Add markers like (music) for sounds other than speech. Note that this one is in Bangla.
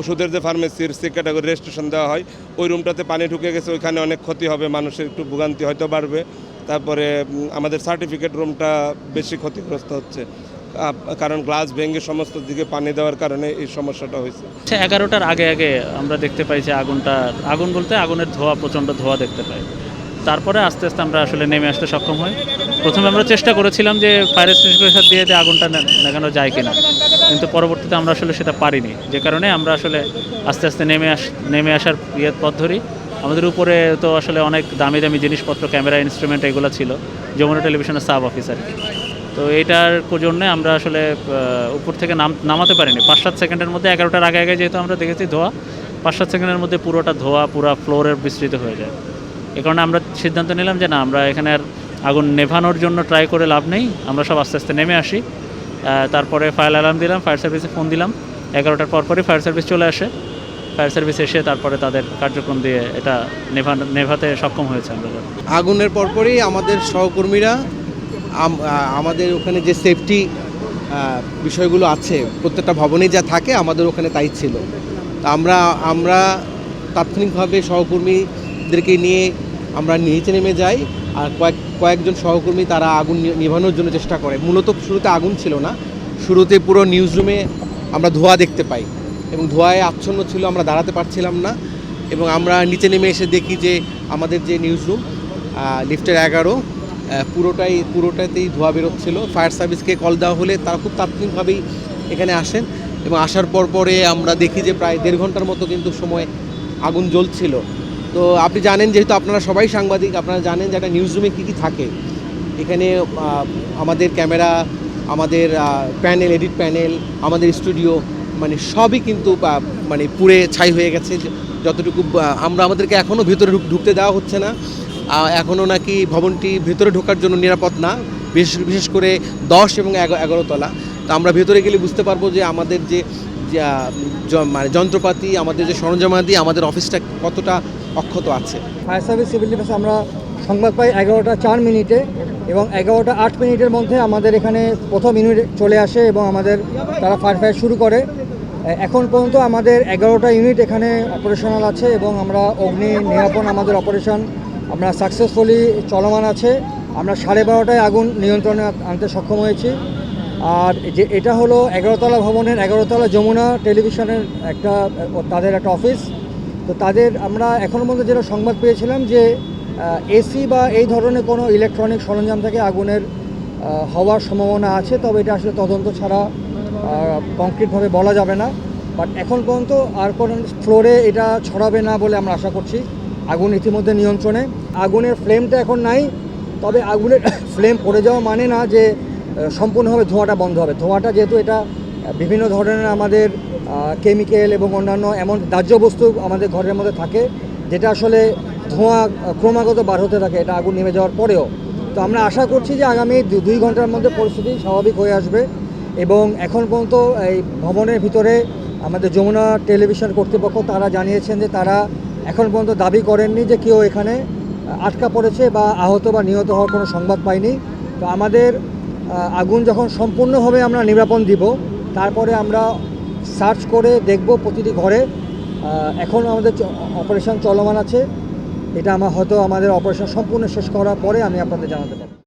ওষুধের যে ফার্মেসির সে ক্যাটাগরি রেজিস্ট্রেশন দেওয়া হয়, ওই রুমটাতে পানি ঢুকে গেছে, ওইখানে অনেক ক্ষতি হবে, মানুষের একটু ভোগান্তি হয়তো বাড়বে। তারপরে আমাদের সার্টিফিকেট রুমটা বেশি ক্ষতিগ্রস্ত হচ্ছে। কারণ গ্লাস ভেঙে সমস্ত দিকে পানি দেওয়ার কারণে এই সমস্যাটা হয়েছে। এগারোটার আগে আগে আমরা দেখতে পাই যে আগুনটা, আগুন বলতে আগুনের ধোয়া, প্রচণ্ড ধোয়া দেখতে পাই। তারপরে আস্তে আস্তে আমরা আসলে নেমে আসতে সক্ষম হই। প্রথমে আমরা চেষ্টা করেছিলাম যে ফায়ার এক্সটিংগুইশার দিয়ে দিয়ে আগুনটা নে- নেভানো যায় কিনা। কিন্তু পরবর্তীতে আমরা আসলে সেটা পারিনি। যে কারণে আমরা আসলে আস্তে আস্তে নেমে আস নেমে আসার ইয়ে পথ ধরি। আমাদের উপরে তো আসলে অনেক দামি দামি জিনিসপত্র ক্যামেরা ইনস্ট্রুমেন্ট এগুলো ছিল। যমুনা টেলিভিশনের সাব অফিসার তো এইটার জন্য আমরা আসলে উপর থেকে নাম নামাতে পারিনি। পাঁচ সাত সেকেন্ডের মধ্যে এগারোটার আগে আগে যেহেতু আমরা দেখেছি ধোয়া পাঁচ সাত সেকেন্ডের মধ্যে পুরোটা ধোয়া, পুরো ফ্লোরের বিস্তৃত হয়ে যায়। এ কারণে আমরা সিদ্ধান্ত নিলাম যে না, আমরা এখানে আর আগুন নেভানোর জন্য ট্রাই করে লাভ নেই। আমরা সব আস্তে আস্তে নেমে আসি। তারপরে ফায়ার অ্যালার্ম দিলাম ফায়ার সার্ভিসে ফোন দিলাম। এগারোটার পরপরই ফায়ার সার্ভিস চলে আসে। ফায়ার সার্ভিস এসে তারপরে তাদের কার্যক্রম দিয়ে এটা নেভানো নেভাতে সক্ষম হয়েছে আমরা। আগুনের পরপরই আমাদের সহকর্মীরা আমাদের ওখানে যে সেফটি বিষয়গুলো আছে, প্রত্যেকটা ভবনে যা থাকে আমাদের ওখানে তাই ছিল। আমরা আমরা তাৎক্ষণিকভাবে সহকর্মীদেরকে নিয়ে আমরা নিচে নেমে যাই আর কয়েক কয়েকজন সহকর্মী তারা আগুন নিভানোর জন্য চেষ্টা করে। মূলত শুরুতে আগুন ছিল না। শুরুতে পুরো নিউজ রুমে আমরা ধোঁয়া দেখতে পাই এবং ধোঁয়ায় আচ্ছন্ন ছিল, আমরা দাঁড়াতে পারছিলাম না এবং আমরা নিচে নেমে এসে দেখি যে আমাদের যে নিউজ রুম লিফটের এগারো পুরোটাই, পুরোটাতেই ধোঁয়া বেরোচ্ছিল। ফায়ার সার্ভিসকে কল দেওয়া হলে তারা খুব তাৎক্ষণিকভাবেই এখানে আসেন এবং আসার পর পরে আমরা দেখি যে প্রায় দেড় ঘণ্টার মতো কিন্তু সময় আগুন জ্বলছিল। তো আপনি জানেন যেহেতু আপনারা সবাই সাংবাদিক, আপনারা জানেন যে একটা নিউজ রুমে কী কী থাকে। এখানে আমাদের ক্যামেরা, আমাদের প্যানেল এডিট প্যানেল আমাদের স্টুডিও মানে সবই কিন্তু মানে পুড়ে ছাই হয়ে গেছে। যতটুকু আমরা আমাদেরকে এখনও ভেতরে ঢুক- ঢুকতে দেওয়া হচ্ছে না। এখনও নাকি ভবনটি ভেতরে ঢোকার জন্য নিরাপদ না। বিশেষ বিশেষ করে দশ এবং এগা- এগারো তলা। তো আমরা ভেতরে গেলে বুঝতে পারব যে আমাদের য- মানে যন্ত্রপাতি, আমাদের যে সরঞ্জামাদি, আমাদের অফিসটা কতটা অক্ষত আছে। ফায়ার সার্ভিস সিভিল ডিফেন্স আমরা সংবাদ পাই এগারোটা চার মিনিটে এবং এগারোটা আট মিনিটের মধ্যে আমাদের এখানে প্রথম ইউনিট চলে আসে এবং আমাদের তারা ফায়ার ফায়ার শুরু করে। এখন পর্যন্ত আমাদের এগারোটা ইউনিট এখানে অপারেশনাল আছে এবং আমরা অগ্নি নিরাপণ আমাদের অপারেশন আমরা সাকসেসফুলি চলমান আছে। আমরা সাড়ে বারোটায় আগুন নিয়ন্ত্রণে আনতে সক্ষম হয়েছি। আর যে, এটা হলো এগারোতলা ভবনের এগারোতলা যমুনা টেলিভিশনের একটা তাদের একটা অফিস তো তাদের আমরা এখনও পর্যন্ত যেটা সংবাদ পেয়েছিলাম যে এসি বা এই ধরনের কোনো ইলেকট্রনিক সরঞ্জাম থেকে আগুনের হওয়ার সম্ভাবনা আছে, তবে এটা আসলে তদন্ত ছাড়া কংক্রিটভাবে বলা যাবে না। বাট এখন পর্যন্ত আর কোনো ফ্লোরে এটা ছড়াবে না বলে আমরা আশা করছি। আগুন ইতিমধ্যে নিয়ন্ত্রণে। আগুনের ফ্লেমটা এখন নাই, তবে আগুনের (coughs) ফ্লেম পড়ে যাওয়া মানে না যে সম্পূর্ণভাবে ধোঁয়াটা বন্ধ হবে। ধোঁয়াটা যেহেতু এটা বিভিন্ন ধরনের আমাদের কেমিক্যাল এবং অন্যান্য এমন দাহ্য বস্তু আমাদের ঘরের মধ্যে থাকে, যেটা আসলে ধোঁয়া ক্রমাগত বার হতে থাকে, এটা আগুন নেমে যাওয়ার পরেও। তো আমরা আশা করছি যে আগামী দুই ঘণ্টার মধ্যে পরিস্থিতি স্বাভাবিক হয়ে আসবে এবং এখন পর্যন্ত এই ভবনের ভিতরে আমাদের যমুনা টেলিভিশন কর্তৃপক্ষ তারা জানিয়েছেন যে তারা এখন পর্যন্ত দাবি করেননি যে কেউ এখানে আটকা পড়েছে বা আহত বা নিহত হওয়ার কোনো সংবাদ পাইনি তো আমাদের আগুন যখন সম্পূর্ণভাবে আমরা নিরাপণ দিব তারপরে আমরা সার্চ করে দেখব প্রতিটি ঘরে। এখন আমাদের অপারেশন চলমান আছে। এটা আমার হয়তো আমাদের অপারেশন সম্পূর্ণ শেষ করার পরে আমি আপনাদের জানাতে পারব।